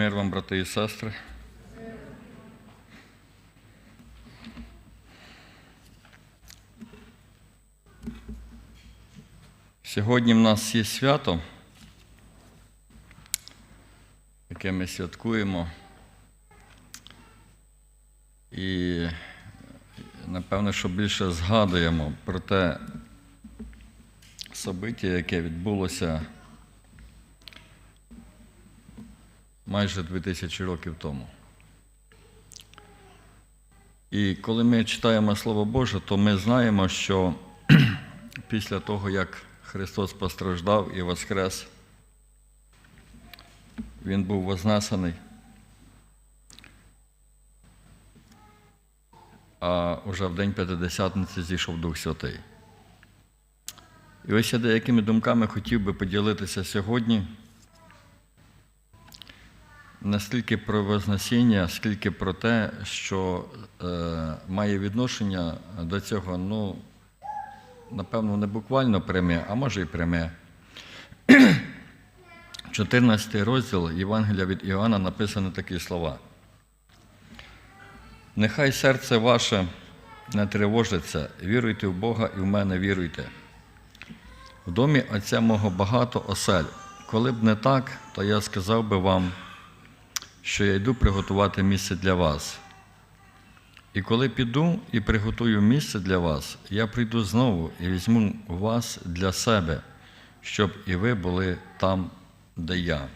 Мир вам, брати і сестри. Сьогодні в нас є свято, яке ми святкуємо. І напевно, що більше згадуємо про те собиття, яке відбулося майже 2000 років тому. І коли ми читаємо Слово Боже, то ми знаємо, що після того, як Христос постраждав і воскрес, Він був вознесений, а вже в День П'ятидесятниці зійшов Дух Святий. І ось я деякими думками хотів би поділитися сьогодні не стільки про Вознесіння, скільки про те, що е, має відношення до цього, ну, напевно, не буквально пряме, а може і пряме. 14 розділ Євангелія від Іоанна написані такі слова. Нехай серце ваше не тривожиться, віруйте в Бога і в мене віруйте. В домі Отця мого багато осель. Коли б не так, то я сказав би вам, що я йду приготувати місце для вас. І коли піду і приготую місце для вас, я прийду знову і візьму вас для себе, щоб і ви були там, де я.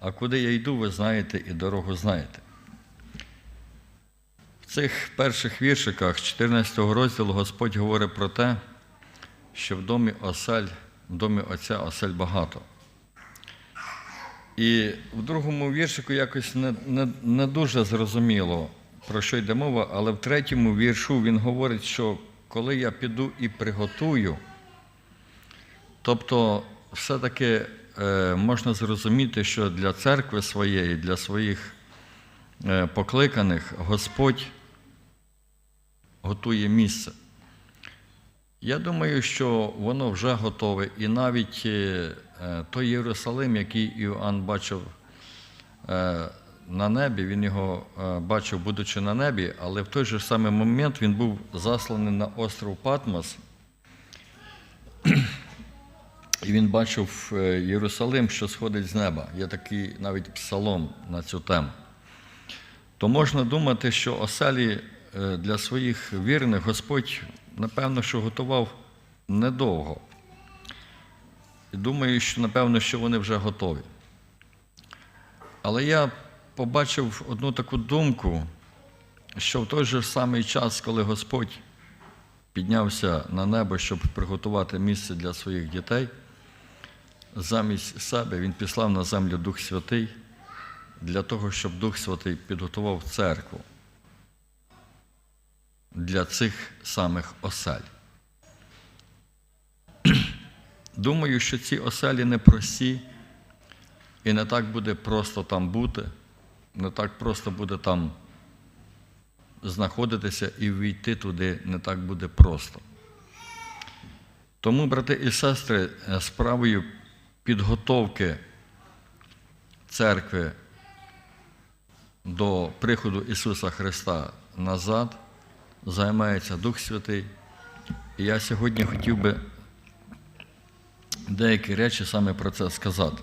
А куди я йду, ви знаєте і дорогу знаєте. В цих перших віршиках 14 розділу Господь говорить про те, що в домі осель, в домі Отця осель багато. І в другому віршику якось не, не, не дуже зрозуміло, про що йде мова, але в третьому віршу він говорить, що коли я піду і приготую, тобто все-таки е, можна зрозуміти, що для церкви своєї, для своїх е, покликаних Господь готує місце. Я думаю, що воно вже готове, і навіть е, той Єрусалим, який Іоанн бачив е, на небі, він його е, бачив, будучи на небі, але в той же самий момент він був засланий на остров Патмос, і він бачив е, Єрусалим, що сходить з неба. Є такий навіть псалом на цю тему. То можна думати, що оселі е, для своїх вірних Господь, напевно, що готував недовго. І думаю, що напевно, що вони вже готові. Але я побачив одну таку думку, що в той же самий час, коли Господь піднявся на небо, щоб приготувати місце для своїх дітей, замість себе Він післав на землю Дух Святий для того, щоб Дух Святий підготував церкву для цих самих осель. Думаю, що ці оселі непрості, і не так буде просто там бути, не так просто буде там знаходитися і війти туди не так буде просто. Тому, брати і сестри, справою підготовки церкви до приходу Ісуса Христа назад займається Дух Святий. І я сьогодні хотів би деякі речі саме про це сказати.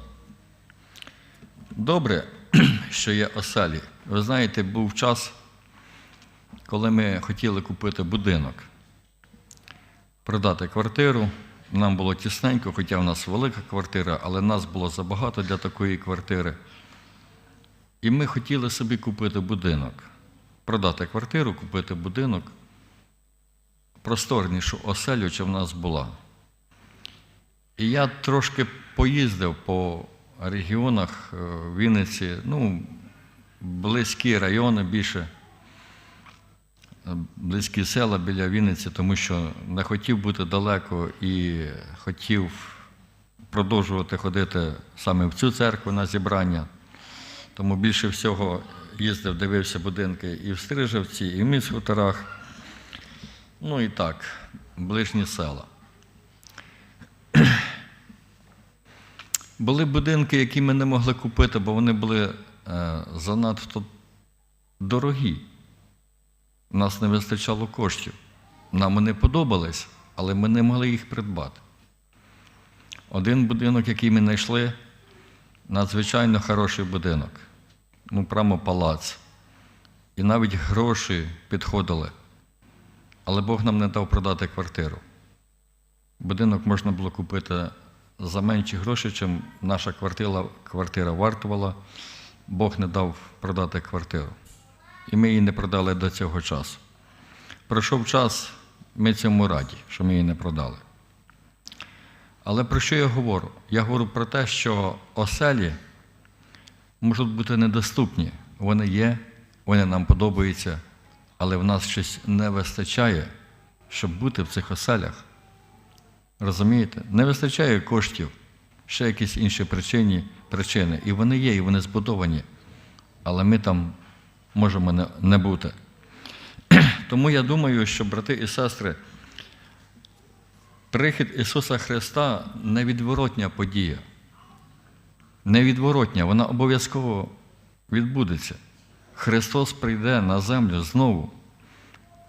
Добре, що є оселі. Ви знаєте, був час, коли ми хотіли купити будинок, продати квартиру. Нам було тісненько, хоча в нас велика квартира, але нас було забагато для такої квартири. І ми хотіли собі купити будинок, продати квартиру, купити будинок, просторнішу оселю, чи в нас була. І я трошки поїздив по регіонах Вінниці, ну, близькі райони більше, близькі села біля Вінниці, тому що не хотів бути далеко і хотів продовжувати ходити саме в цю церкву на зібрання. Тому більше всього їздив, дивився будинки і в Стрижевці, і в Міцхуторах, ну і так, ближні села. Були будинки, які ми не могли купити, бо вони були е, занадто дорогі. У нас не вистачало коштів. Нам вони подобались, але ми не могли їх придбати. Один будинок, який ми знайшли, надзвичайно хороший будинок. Ну, прямо палац. І навіть гроші підходили. Але Бог нам не дав продати квартиру. Будинок можна було купити за менші гроші, чим наша квартира, квартира вартувала. Бог не дав продати квартиру. І ми її не продали до цього часу. Пройшов час, ми цьому раді, що ми її не продали. Але про що я говорю? Я говорю про те, що оселі можуть бути недоступні. Вони є, вони нам подобаються, але в нас щось не вистачає, щоб бути в цих оселях. Розумієте? Не вистачає коштів, ще якісь інші причини, причини. І вони є, і вони збудовані. Але ми там можемо не, не бути. Тому я думаю, що, брати і сестри, прихід Ісуса Христа невідворотня подія. Невідворотня, вона обов'язково відбудеться. Христос прийде на землю знову.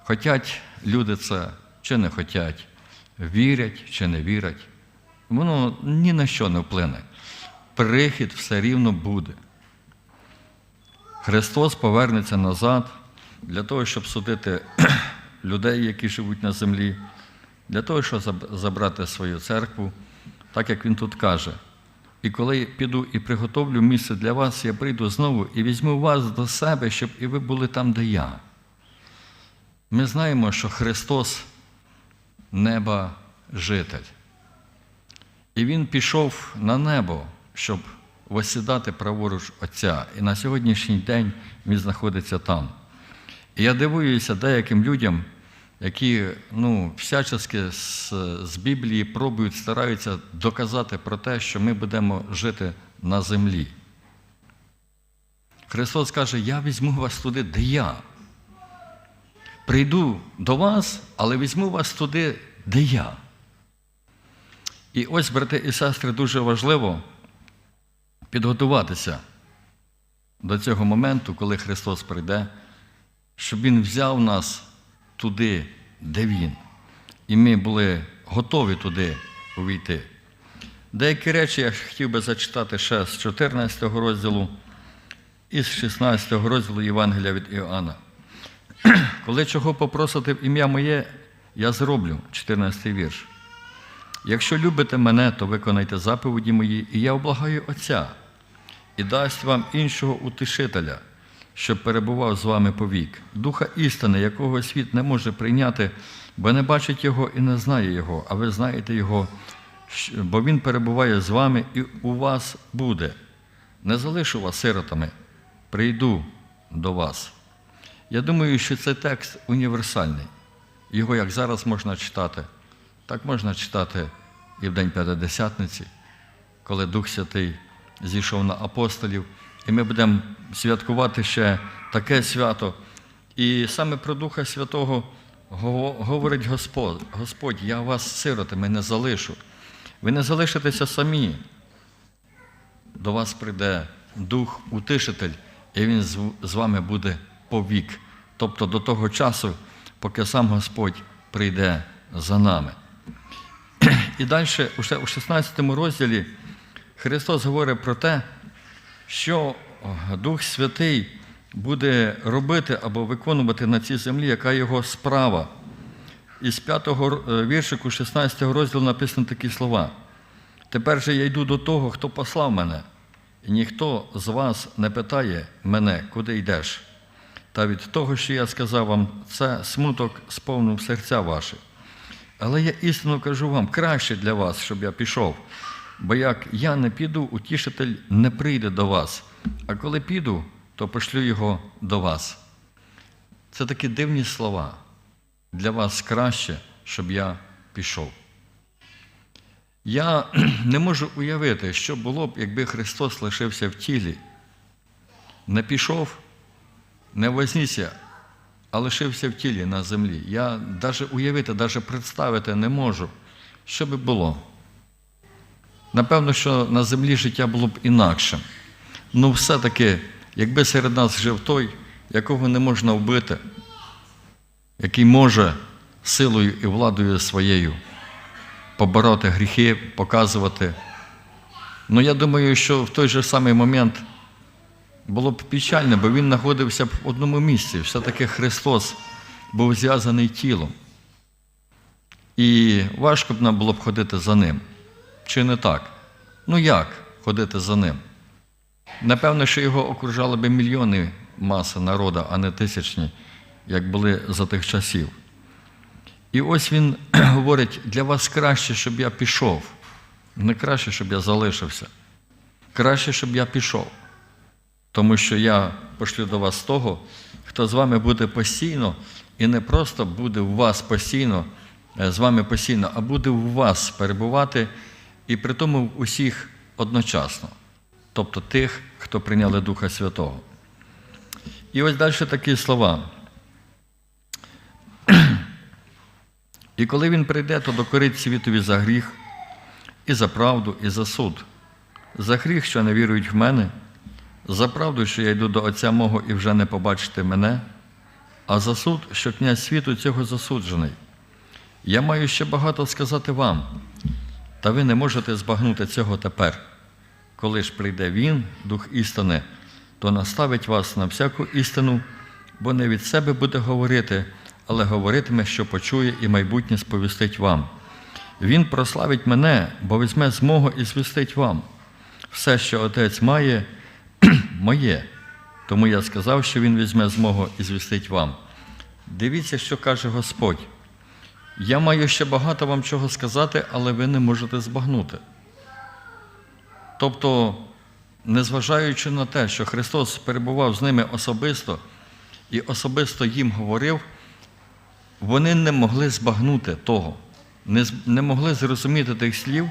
Хотять люди це чи не хотять, вірять чи не вірять. Воно ні на що не вплине. Прихід все рівно буде. Христос повернеться назад для того, щоб судити людей, які живуть на землі, для того, щоб забрати свою церкву, так як Він тут каже. І коли я піду і приготовлю місце для вас, я прийду знову і візьму вас до себе, щоб і ви були там, де я. Ми знаємо, що Христос неба житель. І Він пішов на небо, щоб восідати праворуч Отця. І на сьогоднішній день Він знаходиться там. І я дивуюся деяким людям, які ну, всячески з, з Біблії пробують, стараються доказати про те, що ми будемо жити на землі. Христос каже, я візьму вас туди, де я. Прийду до вас, але візьму вас туди, де я. І ось, брати і сестри, дуже важливо підготуватися до цього моменту, коли Христос прийде, щоб Він взяв нас туди, де Він. І ми були готові туди увійти. Деякі речі я хотів би зачитати ще з 14 розділу і з 16 розділу Євангелія від Іоанна. Коли чого попросите в ім'я моє, я зроблю, 14 вірш. Якщо любите мене, то виконайте заповіді мої, і я облагаю Отця, і дасть вам іншого утішителя, щоб перебував з вами повік, духа істини, якого світ не може прийняти, бо не бачить його і не знає його, а ви знаєте його, бо він перебуває з вами і у вас буде. Не залишу вас сиротами, прийду до вас. Я думаю, що це текст універсальний. Його як зараз можна читати, так можна читати і в День П'ятидесятниці, коли Дух Святий зійшов на апостолів, і ми будемо святкувати ще таке свято. І саме про Духа Святого говорить Господь, Господь, я вас сиротами не залишу. Ви не залишитеся самі. До вас прийде Дух Утишитель, і Він з вами буде повік. Тобто до того часу, поки сам Господь прийде за нами. І далі, у 16 розділі, Христос говорить про те, що Дух Святий буде робити або виконувати на цій землі, яка його справа. Із 5 віршику 16 розділу написано такі слова. Тепер же я йду до того, хто послав мене, і ніхто з вас не питає мене, куди йдеш. Та від того, що я сказав вам, це смуток сповнив серця ваші. Але я істинно кажу вам, краще для вас, щоб я пішов. Бо як я не піду, утішитель не прийде до вас. А коли піду, то пошлю його до вас. Це такі дивні слова. Для вас краще, щоб я пішов. Я не можу уявити, що було б, якби Христос лишився в тілі, не пішов, не вознісся, а лишився в тілі на землі. Я навіть уявити, навіть представити не можу, що би було. Напевно, що на землі життя було б інакшим. Ну, все-таки якби серед нас жив той, якого не можна вбити, який може силою і владою своєю побороти гріхи, показувати. Ну, я думаю, що в той же самий момент було б печально, бо він знаходився б в одному місці. Все-таки Христос був зв'язаний тілом. І важко б нам було б ходити за ним. Чи не так? Ну як ходити за ним? Напевно, що його окружали би мільйони маси народу, а не тисячні, як були за тих часів. І ось він говорить: для вас краще, щоб я пішов. Не краще, щоб я залишився. Краще, щоб я пішов. Тому що я пошлю до вас того, хто з вами буде постійно, і не просто буде у вас постійно, е, з вами постійно, а буде у вас перебувати, і при тому усіх одночасно. Тобто тих, хто прийняли Духа Святого. І ось далі такі слова. І коли він прийде, то докорить світові за гріх, і за правду, і за суд. За гріх, що не вірують в мене, за правду, що я йду до Отця мого і вже не побачите мене, а за суд, що князь світу цього засуджений. Я маю ще багато сказати вам, та ви не можете збагнути цього тепер. Коли ж прийде Він, Дух істини, то наставить вас на всяку істину, бо не від себе буде говорити, але говоритиме, що почує, і майбутнє сповістить вам. Він прославить мене, бо візьме з мого і звістить вам. Все, що Отець має, моє. Тому я сказав, що Він візьме з і звістить вам. Дивіться, що каже Господь. Я маю ще багато вам чого сказати, але ви не можете збагнути. Тобто, незважаючи на те, що Христос перебував з ними особисто і особисто їм говорив, вони не могли збагнути того, не могли зрозуміти тих слів,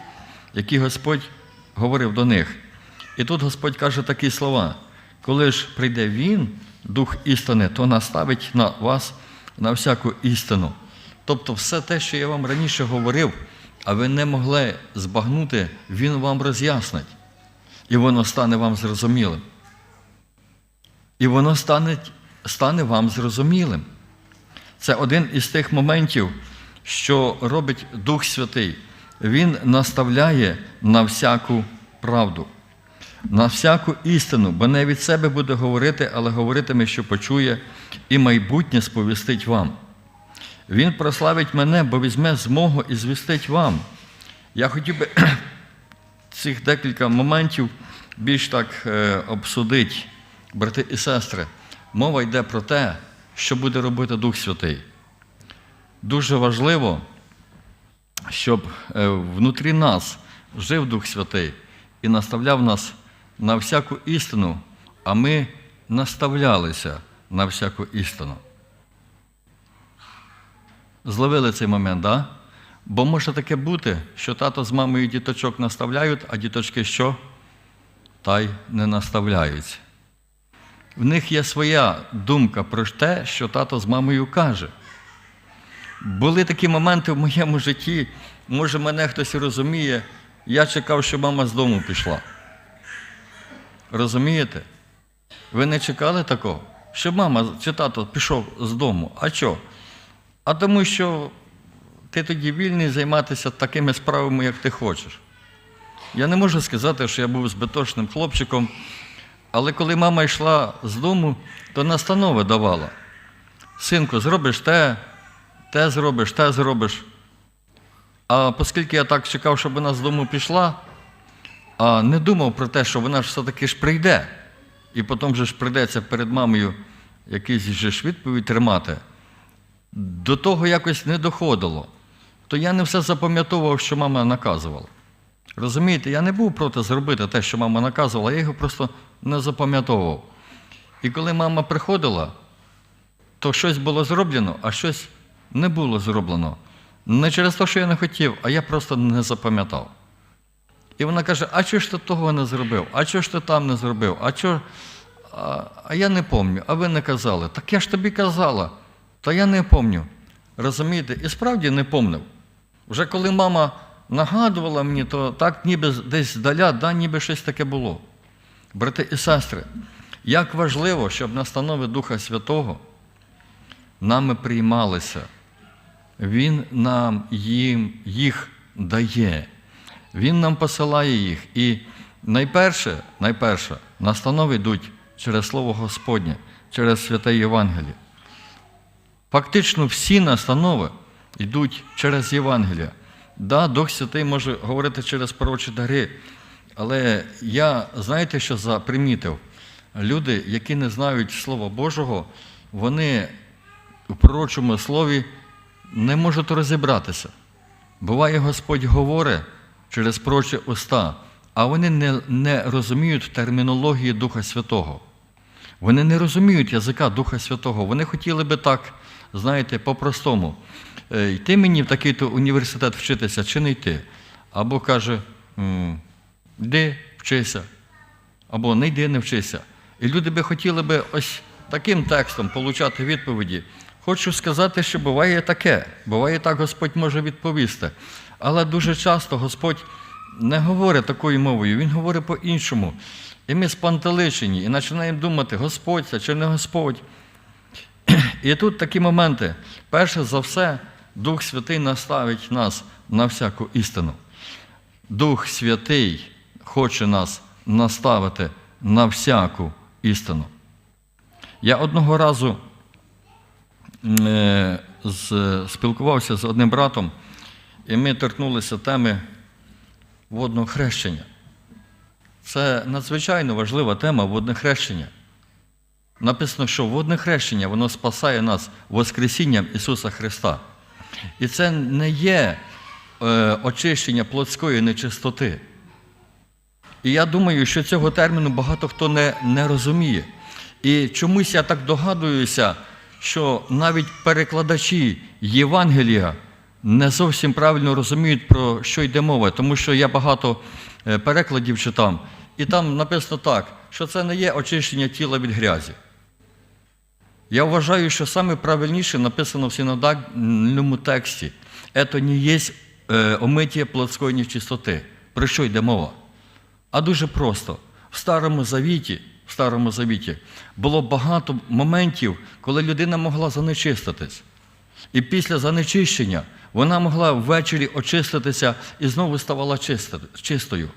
які Господь говорив до них. І тут Господь каже такі слова: коли ж прийде Він, Дух істини, то наставить на вас на всяку істину. Тобто, все те, що я вам раніше говорив, а ви не могли збагнути, Він вам роз'яснить. І воно стане вам зрозумілим. І воно стане, стане вам зрозумілим. Це один із тих моментів, що робить Дух Святий. Він наставляє на всяку правду, на всяку істину, бо не від себе буде говорити, але говоритиме, що почує, і майбутнє сповістить вам. Він прославить мене, бо візьме з мого і звістить вам. Я хотів би цих декілька моментів більш так е, обсудити, брати і сестри. Мова йде про те, що буде робити Дух Святий. Дуже важливо, щоб е, внутрі нас жив Дух Святий і наставляв нас на всяку істину, а ми наставлялися на всяку істину. Зловили цей момент? Да? Бо може таке бути, що тато з мамою діточок наставляють, а діточки що? Та й не наставляються. В них є своя думка про те, що тато з мамою каже. Були такі моменти в моєму житті, може, мене хтось розуміє, я чекав, що мама з дому пішла. Розумієте? Ви не чекали такого? Що мама чи тато пішов з дому. А що? А тому що ти тоді вільний займатися такими справами, як ти хочеш. Я не можу сказати, що я був збитошним хлопчиком, але коли мама йшла з дому, то настанови давала. Синку, зробиш те, те зробиш, те зробиш. А оскільки я так чекав, щоб вона з дому пішла, а не думав про те, що вона ж все-таки ж прийде, і потім же ж прийдеться перед мамою якийсь же ж відповідь тримати, до того якось не доходило. То я не все запам'ятовував, що мама наказувала. Розумієте, я не був проти зробити те, що мама наказувала, я його просто не запам'ятовував. І коли мама приходила, то щось було зроблено, а щось не було зроблено. Не через те, що я не хотів, а я просто не запам'ятав. І вона каже: а чого ж ти того не зробив? А чого ж ти там не зробив? А чого? А, я не пам'ятаю, а ви не казали. Так я ж тобі казала, та я не пам'ятаю. Розумієте? І справді не помнив. Вже коли мама нагадувала мені, то так ніби десь здаля, да, ніби щось таке було. Брати і сестри, Як важливо, щоб настанови Духа Святого нами приймалися. Він нам їм, їх дає. Він нам посилає їх. І найперше, найперше, настанови йдуть через Слово Господнє, через святе Євангеліє. Фактично всі настанови йдуть через Євангелія. Да, Дух Святий може говорити через пророчі дари, але я, знаєте, що запримітив? Люди, які не знають Слова Божого, вони в пророчому слові не можуть розібратися. Буває, Господь говорить через прочі уста, а вони не, не розуміють термінології Духа Святого. Вони не розуміють язика Духа Святого. Вони хотіли би так, знаєте, по-простому. е, Йти мені в такий-то університет вчитися чи не йти. Або каже, йди, вчися, або не йди, не вчися. І люди би хотіли би ось таким текстом получати відповіді. Хочу сказати, що буває таке, буває так, Господь може відповісти. Але дуже часто Господь не говорить такою мовою, Він говорить по-іншому. І ми спантеличені, і починаємо думати, Господь це чи не Господь. І тут такі моменти. Перше за все, Дух Святий наставить нас на всяку істину. Дух Святий хоче нас наставити на всяку істину. Я одного разу е, спілкувався з одним братом, і ми торкнулися теми водного хрещення. Це надзвичайно важлива тема водне хрещення. Написано, що водне хрещення воно спасає нас Воскресінням Ісуса Христа. І це не є е, очищення плотської нечистоти. І я думаю, що цього терміну багато хто не, не розуміє. І чомусь я так догадуюся, що навіть перекладачі Євангелія не зовсім правильно розуміють, про що йде мова, тому що я багато е, перекладів читав, і там написано так, що це не є очищення тіла від грязі. Я вважаю, що саме правильніше написано в синодальному тексті. Це не є е, омиття плотської нечистоти. Про що йде мова? А дуже просто. В Старому Завіті, в Старому Завіті було багато моментів, коли людина могла занечиститись. І після занечищення вона могла ввечері очиститися і знову ставала чистою.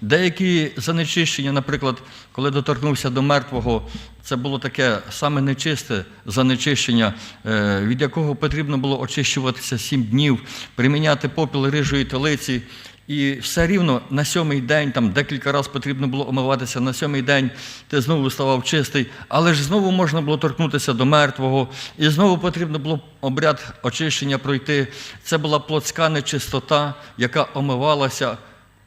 Деякі занечищення, наприклад, коли доторкнувся до мертвого, це було таке саме нечисте занечищення, е, від якого потрібно було очищуватися сім днів, приміняти попіл рижої телиці. І все рівно на сьомий день, там декілька разів потрібно було омиватися, на сьомий день ти знову ставав чистий, але ж знову можна було торкнутися до мертвого, і знову потрібно було обряд очищення пройти. Це була плотська нечистота, яка омивалася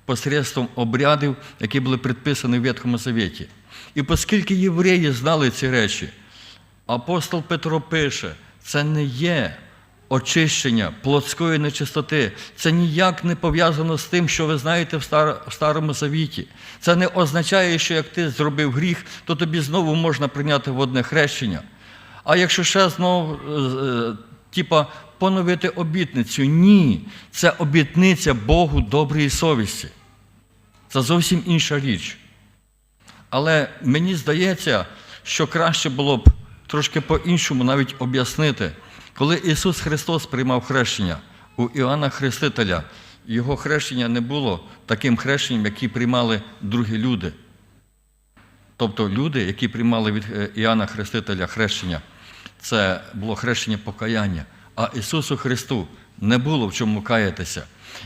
посредством обрядів, які були предписані в Ветхому Завіті. І оскільки євреї знали ці речі, апостол Петро пише, це не є очищення плотської нечистоти. Це ніяк не пов'язано з тим, що ви знаєте в, Стар- в Старому Завіті. Це не означає, що як ти зробив гріх, то тобі знову можна прийняти водне хрещення. А якщо ще знову, е, типа, поновити обітницю, ні, це обітниця Богу доброї совісті. Це зовсім інша річ. Але мені здається, що краще було б трошки по-іншому навіть об'яснити, коли Ісус Христос приймав хрещення у Іоанна Хрестителя, його хрещення не було таким хрещенням, які приймали другі люди. Тобто люди, які приймали від е, Іоанна Хрестителя хрещення, це було хрещення покаяння. А Ісусу Христу не було в чому каятися.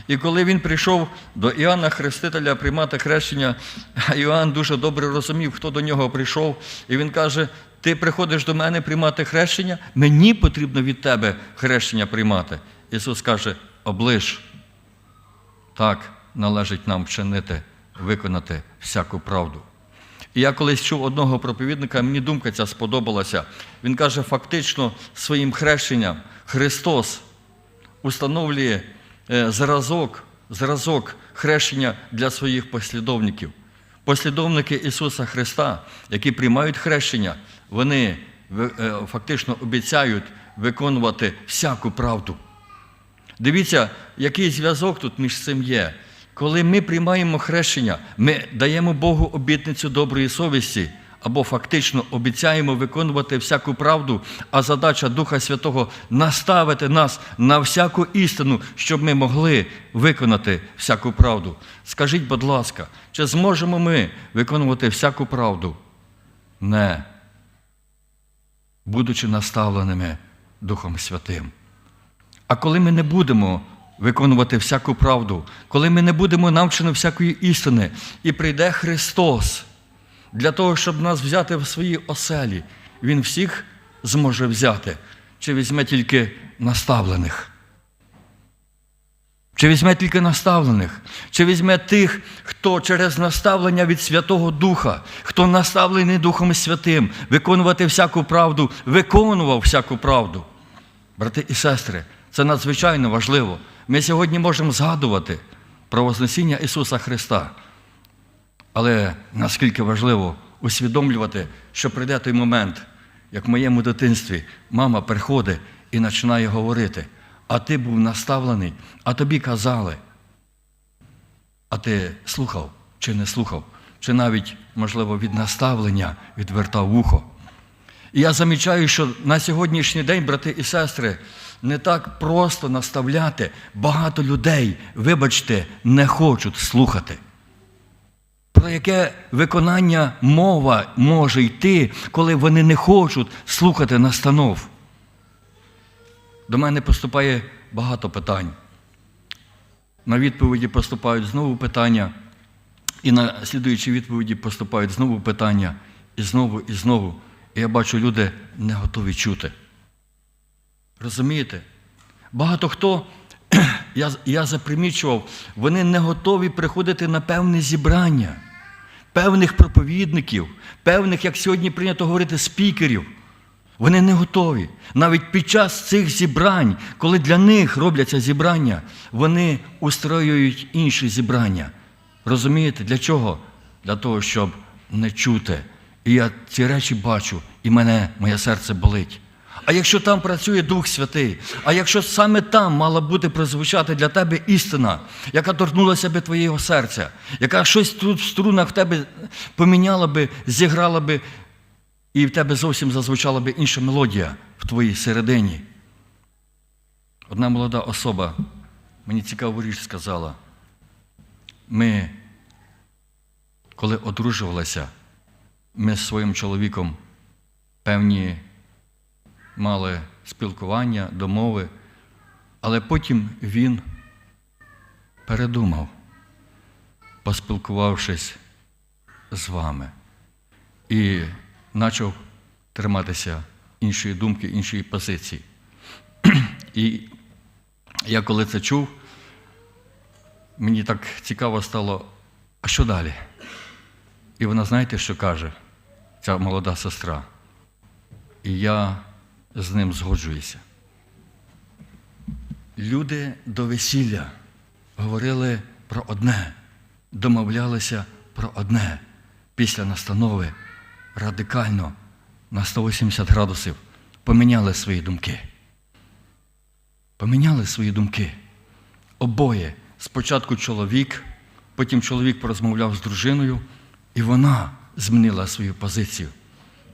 І коли він прийшов до Іоанна Хрестителя приймати хрещення, Іоанн дуже добре розумів, хто до нього прийшов, і він каже: Ти приходиш до мене приймати хрещення, мені потрібно від тебе хрещення приймати. Ісус каже: оближ, так належить нам вчинити, виконати всяку правду. І я колись чув одного проповідника, мені думка ця сподобалася. Він каже, фактично своїм хрещенням Христос установлює е, зразок, зразок хрещення для своїх послідовників. Послідовники Ісуса Христа, які приймають хрещення, вони е, фактично обіцяють виконувати всяку правду. Дивіться, який зв'язок тут між цим є. Коли ми приймаємо хрещення, ми даємо Богу обітницю доброї совісті, або фактично обіцяємо виконувати всяку правду, а задача Духа Святого наставити нас на всяку істину, щоб ми могли виконати всяку правду. Скажіть, будь ласка, чи зможемо ми виконувати всяку правду? Не, будучи наставленими Духом Святим. А коли ми не будемо виконувати всяку правду, коли ми не будемо навчені всякої істини, і прийде Христос для того, щоб нас взяти в свої оселі, Він всіх зможе взяти, чи візьме тільки наставлених. Чи візьме тільки наставлених, чи візьме тих, хто через наставлення від Святого Духа, хто наставлений Духом Святим, виконувати всяку правду, виконував всяку правду. Брати і сестри, це надзвичайно важливо. Ми сьогодні можемо згадувати про Вознесіння Ісуса Христа. Але наскільки важливо усвідомлювати, що прийде той момент, як в моєму дитинстві мама приходить і починає говорити, а ти був наставлений, а тобі казали. А ти слухав чи не слухав, чи навіть, можливо, від наставлення відвертав вухо. І я замічаю, що на сьогоднішній день, брати і сестри, не так просто наставляти. Багато людей, вибачте, не хочуть слухати. Про яке виконання мова може йти, коли вони не хочуть слухати настанов? До мене поступає багато питань. На відповіді поступають знову питання, і на слідуючі відповіді поступають знову питання, і знову, і знову. І я бачу, люди не готові чути. Розумієте? Багато хто, я, я запримічував, вони не готові приходити на певне зібрання, певних проповідників, певних, як сьогодні прийнято говорити, спікерів. Вони не готові. Навіть під час цих зібрань, коли для них робляться зібрання, вони устроюють інші зібрання. Розумієте, для чого? Для того, щоб не чути. І я ці речі бачу, і мене, моє серце болить. А якщо там працює Дух Святий, а якщо саме там мала бути прозвучати для тебе істина, яка торкнулася би твоєго серця, яка щось тут в струнах в тебе поміняла би, зіграла би, і в тебе зовсім зазвучала би інша мелодія в твоїй середині. Одна молода особа мені цікаву річ сказала. Ми, коли одружувалися, ми з своїм чоловіком певні мали спілкування, домови, але потім він передумав, поспілкувавшись з вами, і почав триматися іншої думки, іншої позиції. І я коли це чув, мені так цікаво стало, а що далі? І вона, знаєте, що каже, ця молода сестра. І я з ним згоджуюся. Люди до весілля говорили про одне, домовлялися про одне. Після настанови радикально на 180 градусів поміняли свої думки. Поміняли свої думки. Обоє. Спочатку чоловік, потім чоловік порозмовляв з дружиною, і вона змінила свою позицію.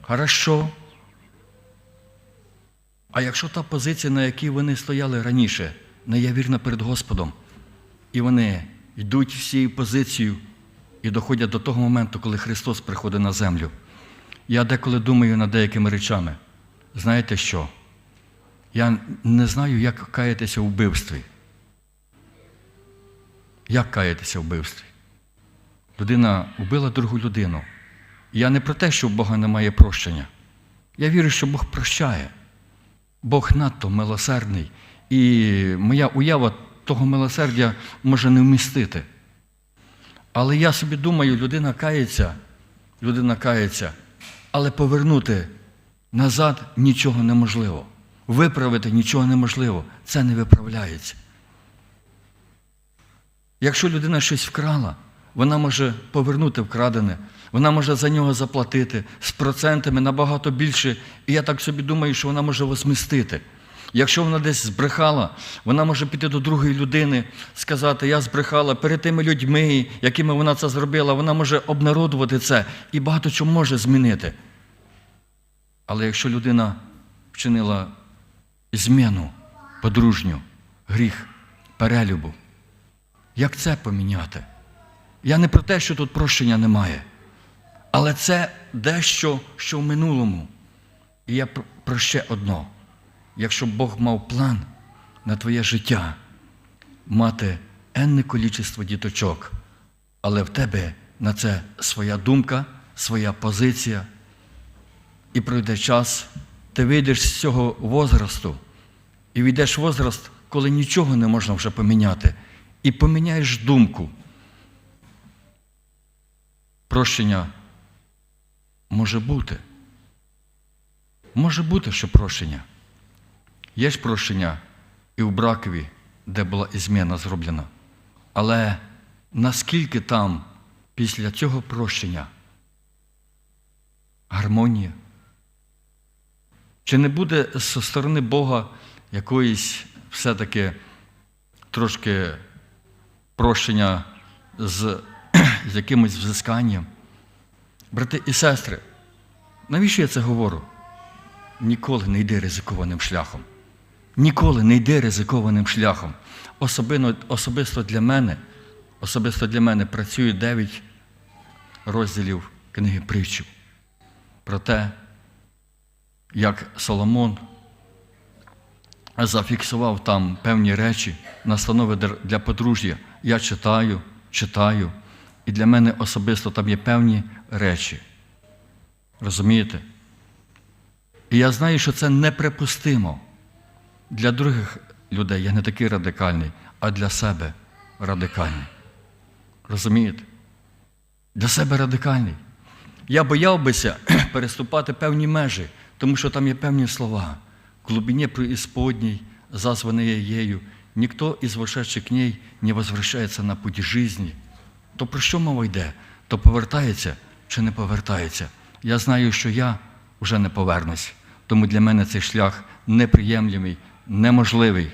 Хорошо. А якщо та позиція, на якій вони стояли раніше, не є вірна перед Господом, і вони йдуть всією позицією і доходять до того моменту, коли Христос приходить на землю. Я деколи думаю над деякими речами. Знаєте що? Я не знаю, як каятися в вбивстві. Як каятися в вбивстві? Людина вбила другу людину. Я не про те, що в Бога немає прощення. Я вірю, що Бог прощає. Бог надто милосердний, і моя уява того милосердя може не вмістити. Але я собі думаю, людина кається, людина кається, але повернути назад нічого неможливо. Виправити нічого неможливо. Це не виправляється. Якщо людина щось вкрала, вона може повернути вкрадене, вона може за нього заплатити з процентами набагато більше. І я так собі думаю, що вона може возмістити. Якщо вона десь збрехала, вона може піти до другої людини, сказати, я збрехала перед тими людьми, якими вона це зробила, вона може обнародувати це і багато чого може змінити. Але якщо людина вчинила зміну подружню, гріх, перелюбу, як це поміняти? Я не про те, що тут прощення немає, але це дещо, що в минулому. І я про- ще одно. Якщо Бог мав план на твоє життя, мати енне количество діточок, але в тебе на це своя думка, своя позиція, і пройде час, ти вийдеш з цього возрасту і війдеш в возраст, коли нічого не можна вже поміняти, і поміняєш думку. Прощення може бути. Може бути, що прощення. Є ж прощення і в бракові, де була і зміна зроблена. Але наскільки там після цього прощення гармонія? Чи не буде зі сторони Бога якоїсь все-таки трошки прощення з, з якимось взисканням? Брати і сестри, навіщо я це говорю? Ніколи не йди ризикованим шляхом. Ніколи не йди ризикованим шляхом. Особино, особисто для мене, особисто для мене працює дев'ять розділів книги притчів про те, як Соломон зафіксував там певні речі, настанови для подружжя. Я читаю, читаю, і для мене особисто там є певні речі. Розумієте? І я знаю, що це неприпустимо. Для других людей я не такий радикальний, а для себе радикальний. Розумієте? Для себе радикальний. Я бояв бися переступати певні межі, тому що там є певні слова. В глубине преисподней, зазваные ею, ніхто із вошедших к не возвращається на путь жизни. То про що мова йде? То повертається чи не повертається? Я знаю, що я вже не повернусь, тому для мене цей шлях неприємлемий, неможливий.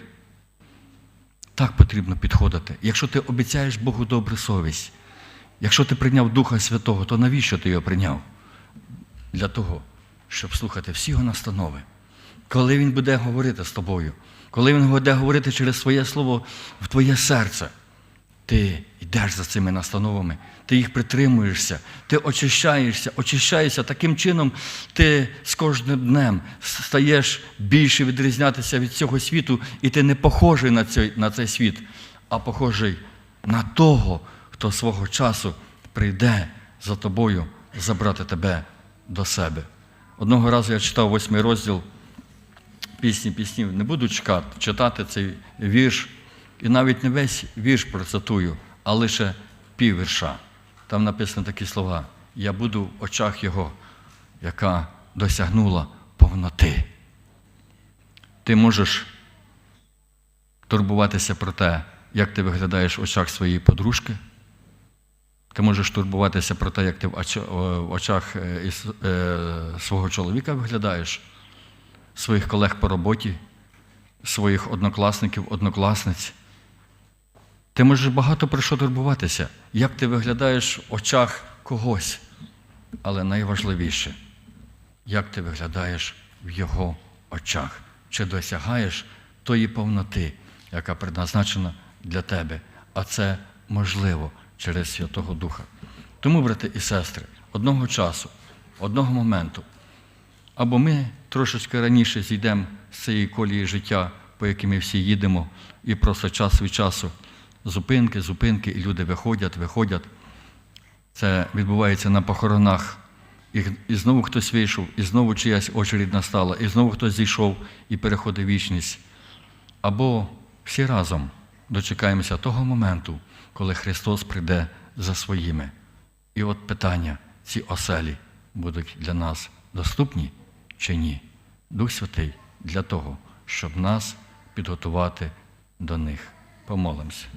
Так потрібно підходити. Якщо ти обіцяєш Богу добру совість, якщо ти прийняв Духа Святого, то навіщо ти його прийняв? Для того, щоб слухати всі його настанови. Коли він буде говорити з тобою, коли він буде говорити через своє слово в твоє серце, ти йдеш за цими настановами, ти їх притримуєшся, ти очищаєшся, очищаєшся. Таким чином ти з кожним днем стаєш більше відрізнятися від цього світу, і ти не похожий на цей, на цей світ, а похожий на того, хто свого часу прийде за тобою забрати тебе до себе. Одного разу я читав восьмий розділ пісні піснів. Не буду чекати, читати цей вірш. І навіть не весь вірш процитую, а лише піввірша. Там написано такі слова: Я буду в очах Його, яка досягнула повноти. Ти можеш турбуватися про те, як ти виглядаєш в очах своєї подружки. Ти можеш турбуватися про те, як ти в очах е, е, свого чоловіка виглядаєш, своїх колег по роботі, своїх однокласників, однокласниць. Ти можеш багато про що турбуватися, як ти виглядаєш в очах когось. Але найважливіше, як ти виглядаєш в його очах, чи досягаєш тої повноти, яка предназначена для тебе. А це можливо через Святого Духа. Тому, брати і сестри, одного часу, одного моменту, або ми трошечки раніше зійдемо з цієї колії життя, по якій ми всі їдемо, і просто час від часу зупинки, зупинки, і люди виходять, виходять. Це відбувається на похоронах. І, і знову хтось вийшов, і знову чиясь очередь настала, і знову хтось зійшов і переходить вічність. Або всі разом дочекаємося того моменту, коли Христос прийде за своїми. І от питання, ці оселі будуть для нас доступні чи ні? Дух Святий для того, щоб нас підготувати до них. Помолимося.